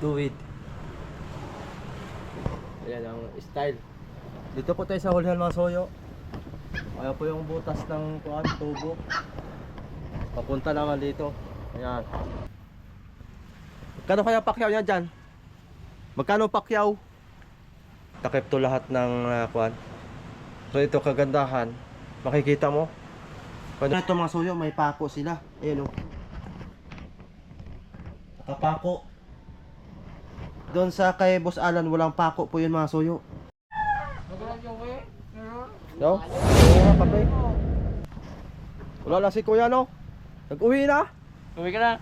do it. Ayan ang style. Dito po tayo sa Hulhan mga soyo. Ayan po yung butas ng kuan, tubo. Papunta naman dito. Ayan. Magkano kaya pakyaw niya dyan? Magkano pakyaw? Takip to lahat ng uh, kuan. So ito kagandahan. Makikita mo. Kung ito mga soyo, may pako sila. Ayan o. Nakapako. Doon sa kay Boss Alan, walang pako po yun mga soyo. No? Oo nga, kape. Wala na si Kuya, no? Nag-uwi na? Uwi ka na.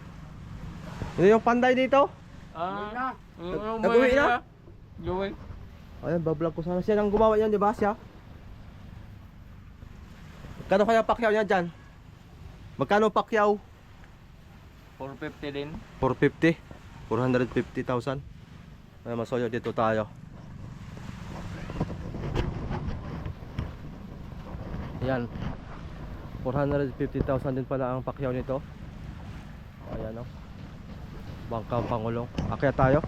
Yun yung panday dito? Ah, Nag- nag-uwi na? Uwi. Ayan, bablog ko sana. Siya nang gumawa yan, di ba siya? Magkano kaya pakyaw niya dyan? Magkano pakyaw? 450 din. 450? 450,000? Ay, masoyo dito tayo. Yan. 450,000 din pala ang pakyaw nito. Ayan o. Bangkang Pangulong. Akya tayo.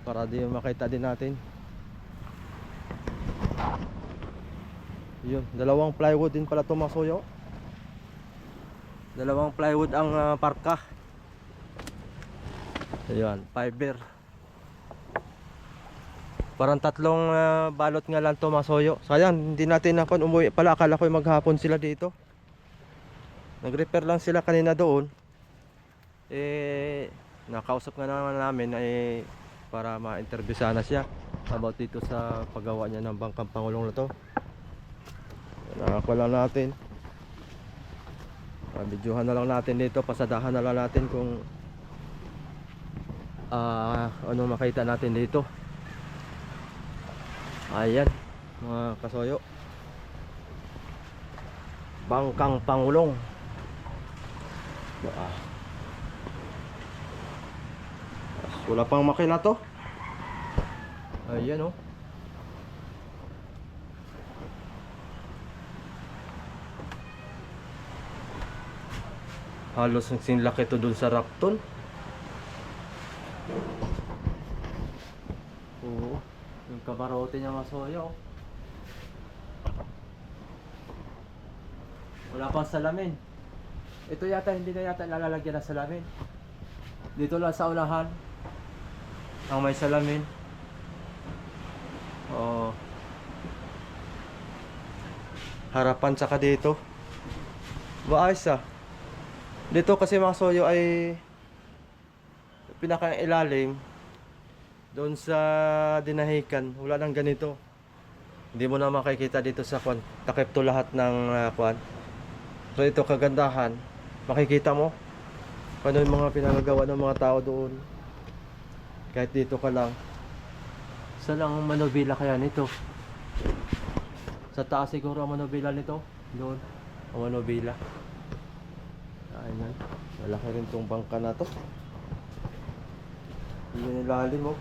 Para di makita din natin. Yun. Dalawang plywood din pala ito masoyo. Dalawang plywood ang ah, parka. Ayan, fiber. Parang tatlong ah, balot nga lang to masoyo. Sayang, hindi natin na umuwi pala. Akala ko maghapon sila dito. Nag-repair lang sila kanina doon. Eh, nakausap nga naman namin eh, para ma-interview sana siya about dito sa paggawa niya ng bangkang pangulong na to. Nakakuha lang natin. Ah, videohan na lang natin dito, pasadahan na lang natin kung ah ano makita natin dito ayan mga kasoyo. Bangkang pangulong. Ah. wala pang makina to. Ayan oh. Halos sinlaki to dun sa Rapton Oo. Yung kamarote niya masoyo. Wala pang salamin. Ito yata hindi na yata nalalagyan ng salamin. Dito lang sa unahan. Ang may salamin. Oo. Harapan tsaka dito. Maayos ah. Dito kasi mga soyo ay pinaka ilalim doon sa dinahikan wala nang ganito. Hindi mo na makikita dito sa kwan. Takip to lahat ng uh, kwan. So ito kagandahan. Makikita mo kung ano yung mga pinagagawa ng mga tao doon. Kahit dito ka lang. Saan ang manobila kaya nito? Sa taas siguro ang manobila nito? Doon ang manobila ayun malaki rin tong bangka na to. Yun yung lalim mo.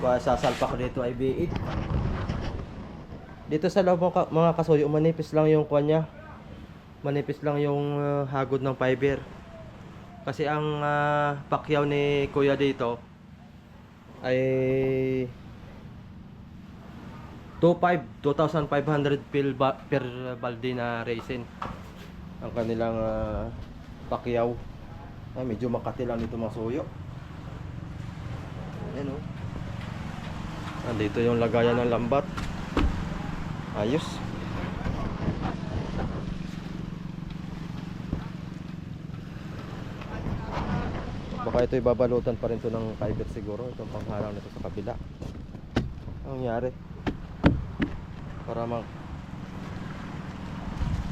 Ba sasalpak dito ay biid. Dito sa loob mga, kasuyo, manipis lang yung kwan niya. Manipis lang yung uh, hagod ng fiber. Kasi ang uh, pakyaw ni Kuya dito ay 25 2,500 per, ba- per balde na resin ang kanilang uh, pakyaw ay, medyo makati lang dito mga suyo. Ayan o. Nandito yung lagayan ng lambat. Ayos. Baka ito ibabalutan pa rin to ng fiber siguro. Itong pangharang nito sa kabila. Ang nangyari? Para mag...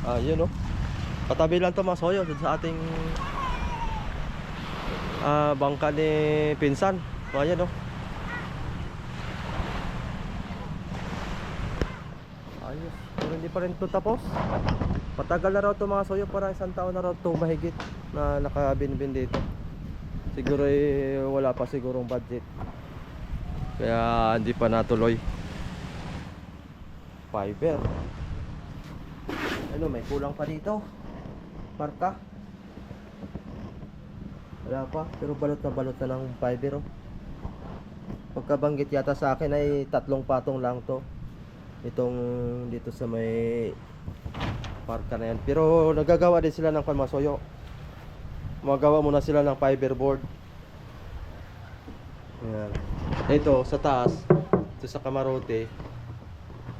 Ah, yun o. Patabi lang to mga soyo dun sa ating ah, bangka ni Pinsan. O ayan o. Ayos. Pero hindi pa rin ito tapos. Patagal na raw ito mga soyo. Parang isang taon na raw ito mahigit na nakabinbin dito. Siguro eh, wala pa sigurong budget. Kaya hindi pa natuloy. Fiber. Ano, may kulang pa dito. Marka. Wala pa, pero balot na balot na ng fiber oh. Pagkabanggit yata sa akin ay tatlong patong lang to. Itong dito sa may parka na yan. Pero nagagawa din sila ng panmasoyo. Magawa muna sila ng fiberboard. Ayan. Ito sa taas, ito sa kamarote.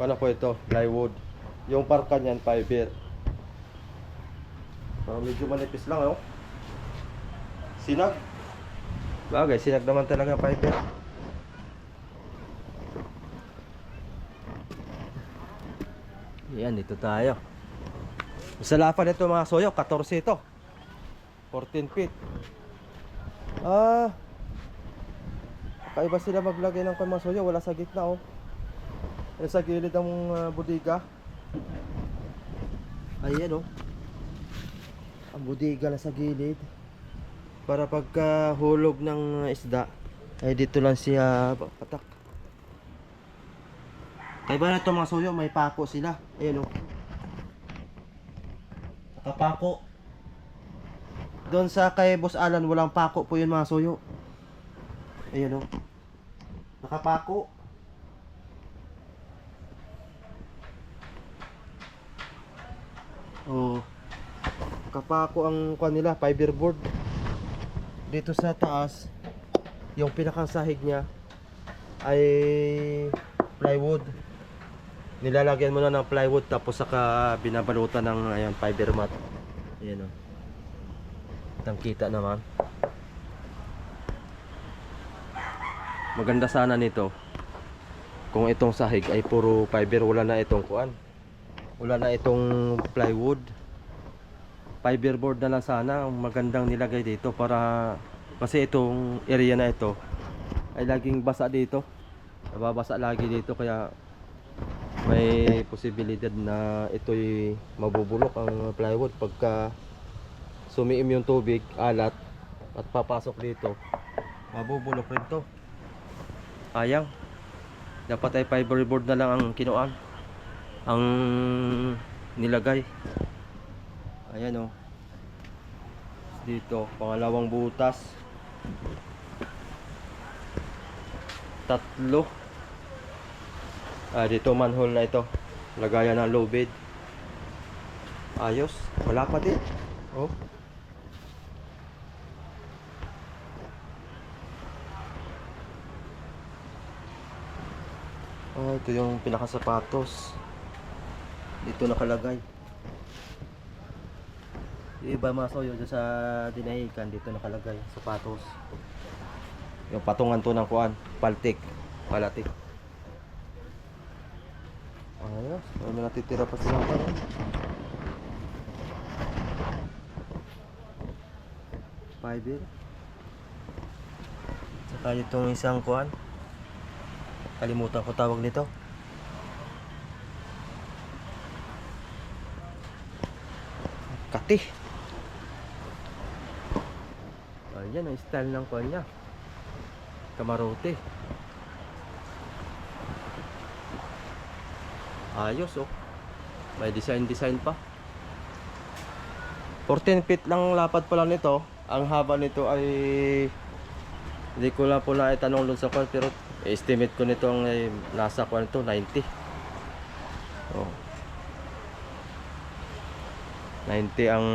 Ano po ito? Plywood. Yung parka niyan fiber. Parang medyo manipis lang oh. Sinag. Bagay, sinag naman talaga fiber. Yan, dito tayo. Sa lapan nito mga soyo, 14 ito. 14 feet. Ah. Kaiba sila maglagay ng mga soyo, wala sa gitna oh. Yan sa gilid ng uh, bodega. Ayan oh. Ang bodega na sa gilid. Para pagka hulog ng isda, ay dito lang siya patak. Kaiba na ito mga soyo, may pako sila. Ayan oh. Nakapako. Doon sa kay Boss Alan, walang pako po yun mga soyo. Ayan oh. Nakapako. Oh. Kapako ang kwan nila, fiberboard. Dito sa taas, yung pinakasahig niya ay plywood. Nilalagyan mo na ng plywood tapos saka binabalutan ng ayan, fiber mat. Ayan o. Kitang kita naman. Maganda sana nito kung itong sahig ay puro fiber wala na itong kuan wala na itong plywood fiberboard na lang sana ang magandang nilagay dito para kasi itong area na ito ay laging basa dito nababasa lagi dito kaya may posibilidad na ito'y mabubulok ang plywood pagka sumiim yung tubig alat at papasok dito. Mabubulok rin to. Ayang dapat ay fiberboard na lang ang kinuan. Ang nilagay. Ayan oh. Dito pangalawang butas. Tatlo ah dito manhole na ito lagayan ng low bed ayos wala pa din oh Ah, ito yung pinakasapatos. Dito nakalagay. Yung iba mga soyo dyan sa dinahikan, dito nakalagay, sapatos. Yung patungan to ng kuan, paltik, palatik. Ayos, may natitira pa sila pa rin. Fiber. Saka itong isang kuan, kalimutan ko tawag nito. Kati. Ayan ang style ng kanya. Kamarote. Ayos oh. May design-design pa. 14 feet lang lapad pala nito. Ang haba nito ay hindi ko lang po na itanong dun sa kwan pero estimate ko nito ang ay, nasa kwan nito 90. Oh. 90 ang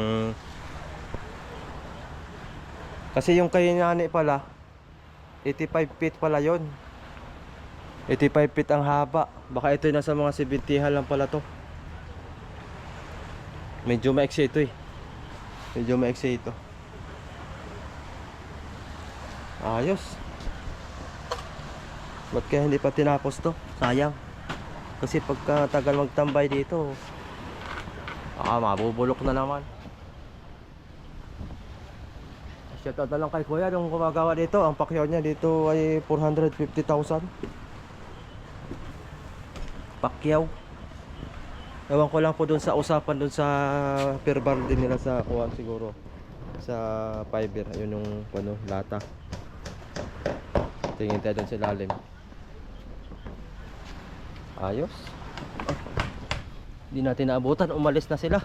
kasi yung kay nani pala 85 feet pala yon 85 feet ang haba. Baka ito nasa mga 70 lang pala to. Medyo maiksi ito eh. Medyo maiksi ito. Ayos. Ba't kaya hindi pa tinapos to? Sayang. Kasi pagka tagal magtambay dito Ah, mabubulok na naman. Shoutout na lang kay Kuya nung gumagawa dito. Ang pakyaw niya dito ay 450,000. Pakyaw. Ewan ko lang po dun sa usapan dun sa per bar din nila sa kuwan siguro. Sa fiber. Ayun yung ano, lata. Tingin tayo dun sa lalim. Ayos. Hindi natin naabutan, umalis na sila.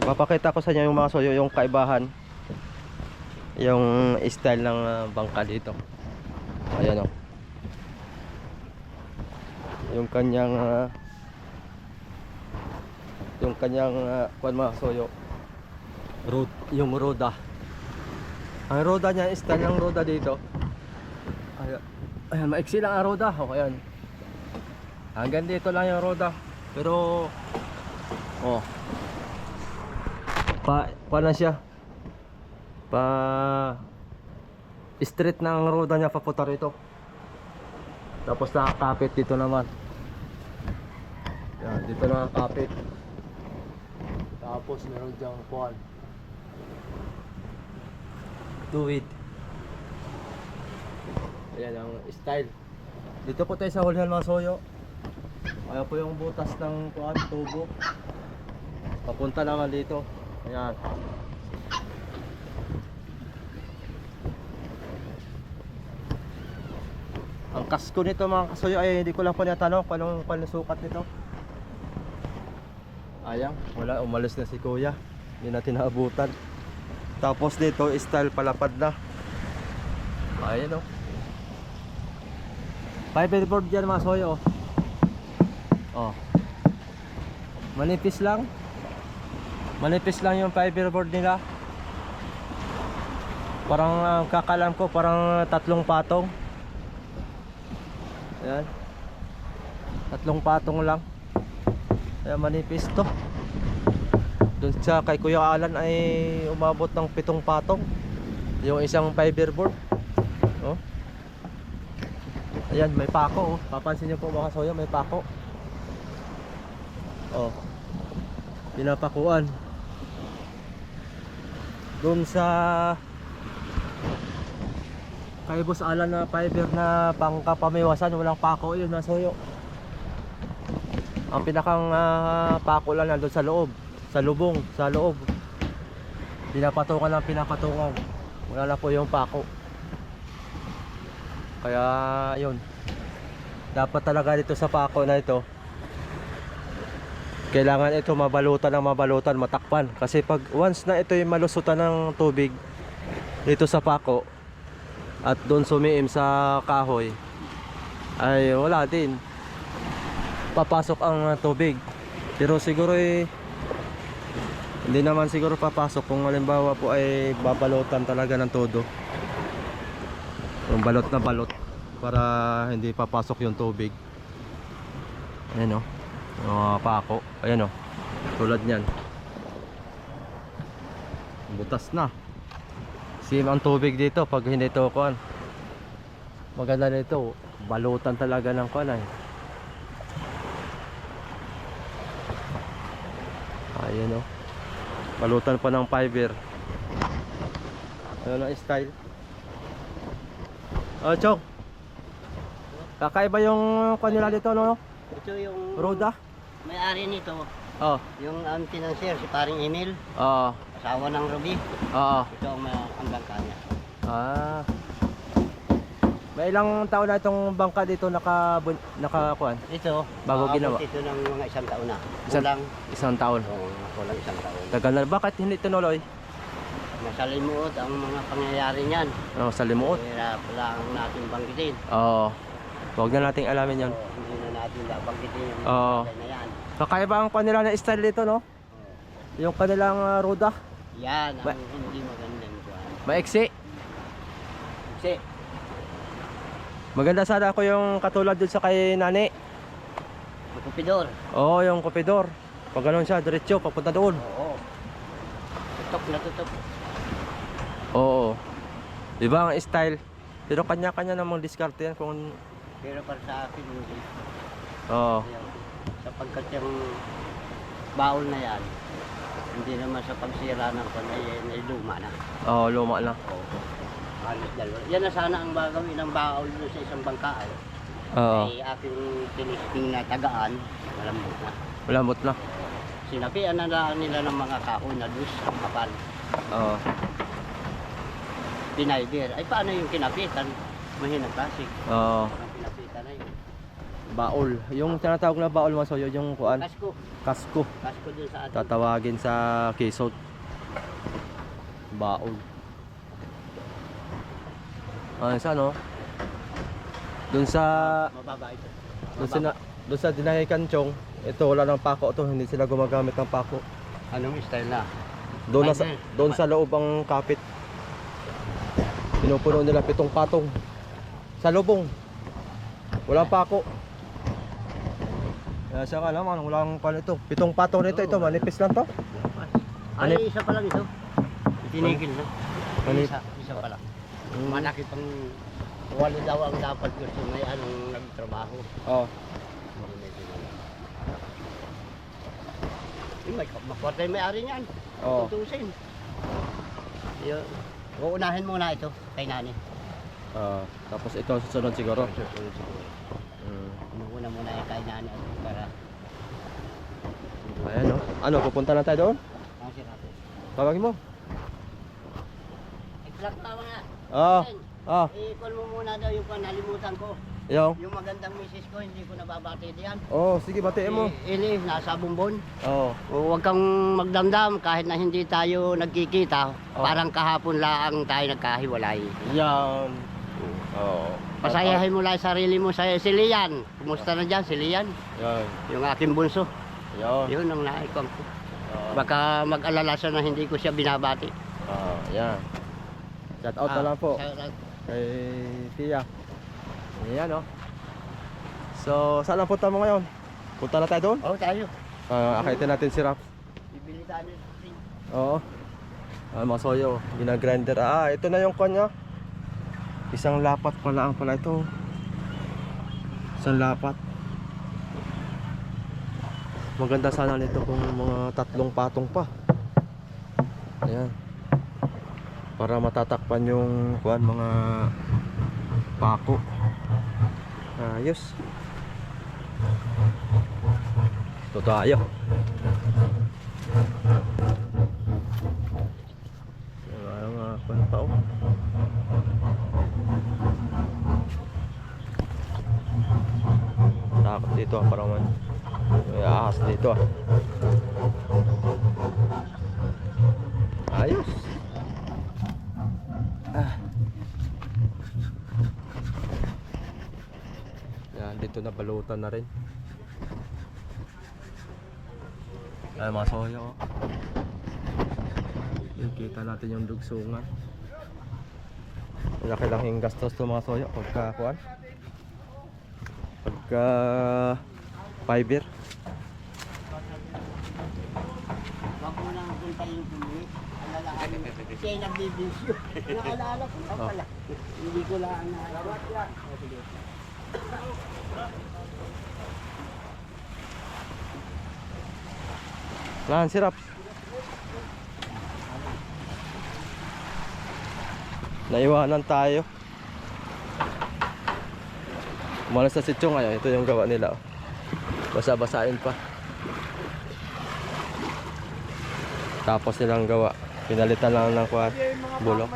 Papakita ko sa inyo yung mga soyo, yung kaibahan. Yung style ng ah, bangka dito. Ayan o. Yung kanyang ah, yung kanyang uh, kuan mga soyo. Road, yung roda. Ang roda niya, style ng roda dito. Ayan, ayan maiksi lang ang roda. O, ayan. Hanggang dito lang yung roda. Pero, oh, pa, pa na siya. Pa, straight ng roda niya papunta rito. Tapos nakakapit dito naman. Yan, dito nakakapit. Tapos meron diyang kuan. Tuwid. Ayan ang style. Dito po tayo sa Hulhan mga soyo. Ayan po yung butas ng kuan, tubo. Papunta naman dito. Ayan. Ang kasko nito mga kasoyo ay hindi ko lang po natanong kung anong panasukat nito. Ayang, wala, umalis na si kuya. Hindi natin naabutan. Tapos dito, style palapad na. Ayan o. Oh. Fiberboard dyan mga soyo. Oh. Manipis lang. Manipis lang yung fiberboard nila. Parang uh, kakalam ko, parang tatlong patong. Ayan. Tatlong patong lang. Kaya manipis to. Doon sa kay Kuya Alan ay umabot ng pitong patong. Yung isang fiberboard. Oh. Ayan, may pako oh. Papansin niyo po mga soyo, may pako. Oh. Pinapakuan. Doon sa kay Boss Alan na fiber na pangkapamiwasan, walang pako yun na soyo. Ang pinakang ah, pako lang nandun sa loob, sa lubong, sa loob. Pinapatungan lang pinapatungan. Wala na po yung pako. Kaya yun. Dapat talaga dito sa pako na ito. Kailangan ito mabalutan ng mabalutan, matakpan. Kasi pag once na ito yung malusutan ng tubig dito sa pako at doon sumiim sa kahoy ay wala din. Papasok ang uh, tubig. Pero siguro eh hindi naman siguro papasok kung halimbawa po ay babalutan talaga ng todo. Yung balot na balot para hindi papasok yung tubig. Ayan o mga pako. Ayan o tulad nyan butas na sim ang tubig dito pag hindi ito kuan maganda nito balutan talaga ng kuan ay Ayan o. Balutan pa ng fiber. Ano ang style? Oh, Chong. Kakaiba yung kanila dito, no? Ito yung Roda? may-ari nito, Oh, yung um, financier, si paring Emil, oo, asawa ng Ruby. oo. Ito ang, may- ang bangka niya. Ah. May ilang taon na itong bangka dito naka nakakuan? Ito, Bago aabot ginawa? Ito ng mga isang taon na. Isang- Kulang, Isang taon. oo, kulang isang taon. Tagal na. Bakit hindi tinuloy? Masalimuot ang mga pangyayari niyan. Ano, sa limuot? Hirap lang natin banggitin. Oo. Huwag na nating alamin yan. Oo, hindi na natin babanggitin yung Oo. bagay na yan. Kakaiba ang kanila na style dito, no? Yung kanilang ah, roda. Yan ang Ba- hindi magandang kuwan. Maiksi. Kasi, Maganda sana ako yung katulad dun sa kay nani. makupidor. Oo, yung kopidor. Pag ganun siya, diretso, papunta doon. Oo. Tutok na tutok. Oo. Di ba ang style? Pero kanya-kanya namang diskarte yan kung... Pero para sa akin, hindi. Oo. Ayaw. Sapagkat yung baul na yan, hindi naman sa pagsira ng panay, ay luma na. Oo, luma lang. Oo. Halos dalawa. Yan na sana ang gagawin ng baul doon sa isang bangka. Ay, Oo. ay aking tinisting na tagaan, malambot na. Malambot na. Sinapian na lang nila ng mga kahoy na dus, kapal. Oo. Pinayder. Ay paano yung kinapitan? Mahinang plastic. Oo. Ang kinapitan na yun. Baol. Yung tinatawag na baol mga soyo, yung kuan, Kasko. kasko. Kasko dun sa atin. Tatawagin sa Quezon. Baol. Ah, sa ano? Doon sa Mababa ito. doon sa na- doon sa Dinahay Kanchong, ito wala ng pako to, hindi sila gumagamit ng pako. Anong style na? Doon sa doon sa loob ang kapit. Pinupuno nila pitong patong. Sa lubong. Walang pako. Kaya siya ka naman, walang pan ito. Pitong patong nito, ito manipis lang to. Ay, Manip- isa pa lang ito. Tinigil na. Manip- Isa, isa pa lang. Malaki pang walo daw ang dapat gusto may anong nagtrabaho. Oh. Wala. Eh, may makwarta yung may-ari niyan. Oh. Tutusin. Yun. Uunahin muna ito kay nani. Ah, tapos ito susunod siguro. Susunod siguro. Mm. Inuuna muna yung kay nani at para Ayan oh. Ano, pupunta na tayo doon? ang sirapo. Tawagin mo. Exact na mga. Ah. Ah, I-call mo muna daw yung panalimutan ko. yo. Yung magandang misis ko, hindi ko nababati diyan. Oh, sige batiin mo. Si Ili, nasa bumbon. Oh. Huwag kang magdamdam kahit na hindi tayo nagkikita. Oh. Parang kahapon lang tayo nagkahiwalay. Yan. Oh. Pasayahin mo lang sarili mo sa si Lian. Kumusta na dyan si Lian? Yan. Yung aking bunso. Yan. Yun ang naikon ko. Ah. Baka mag-alala siya na hindi ko siya binabati. Ah, yan. Shout out na Ah, lang po sa- kay Tia. Ayan oh. So, saan ang punta mo ngayon? Punta na tayo doon? Oh, tayo. Ah, akitin natin si Rap. Bibili tayo ng. Oo. Ah, mga soyo, ginagrinder. Ah, ito na yung kanya. Isang lapat pala ang pala ito. Isang lapat. Maganda sana nito kung mga tatlong patong pa. Ayan. Para matatakpan yung kuan mga pako. Ayos. Ito tayo. Wala nga kuan. Takot dito ah, parang man. May ahas dito ah. Ayos. Ah. Yan, dito na balutan na rin. Ay, mga soyo. oh. Yung kita natin yung dugsungan. Yung gastos to mga soyo pagka kuan. Pagka fiber. Huwag mo lang punta yung ka Siya yung nagbibisyo. Naalala ko pa pala. Hindi ko lang na. Oh, sige. Lan, sirap. Naiwanan tayo. Umalas sa sityo ngayon. Ito yung gawa nila. oh. Basa-basain pa. Tapos nilang gawa. Pinalitan lang ng kuwan. Bulok.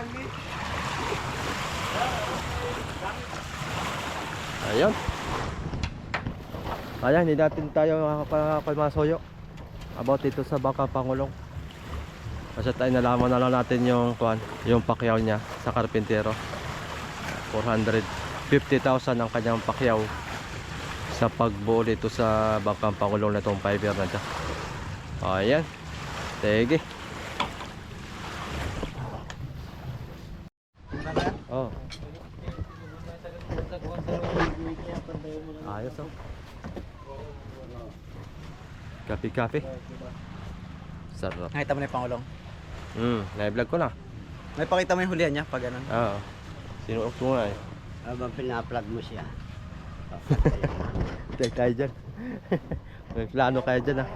Ayun. Ayan, hindi natin tayo makakapalmasoyo about dito sa Bangka Pangulong. Kasi tayo nalaman na lang natin yung kuan, yung pakyaw niya sa karpintero. 450,000 ang kanyang pakyaw sa pagbuo dito sa Bangka Pangulong na itong fiber na ito. Ayan. Tege. Oh. Ayos oh. Kape-kape. Sarap. Nakita mo na yung Pangulong. Hmm, na-vlog ko na. May pakita mo yung hulihan niya pag ganun. Oo. Sinuot ko nga eh. Habang pinaplug mo siya. Check tayo dyan. May plano kayo dyan ah.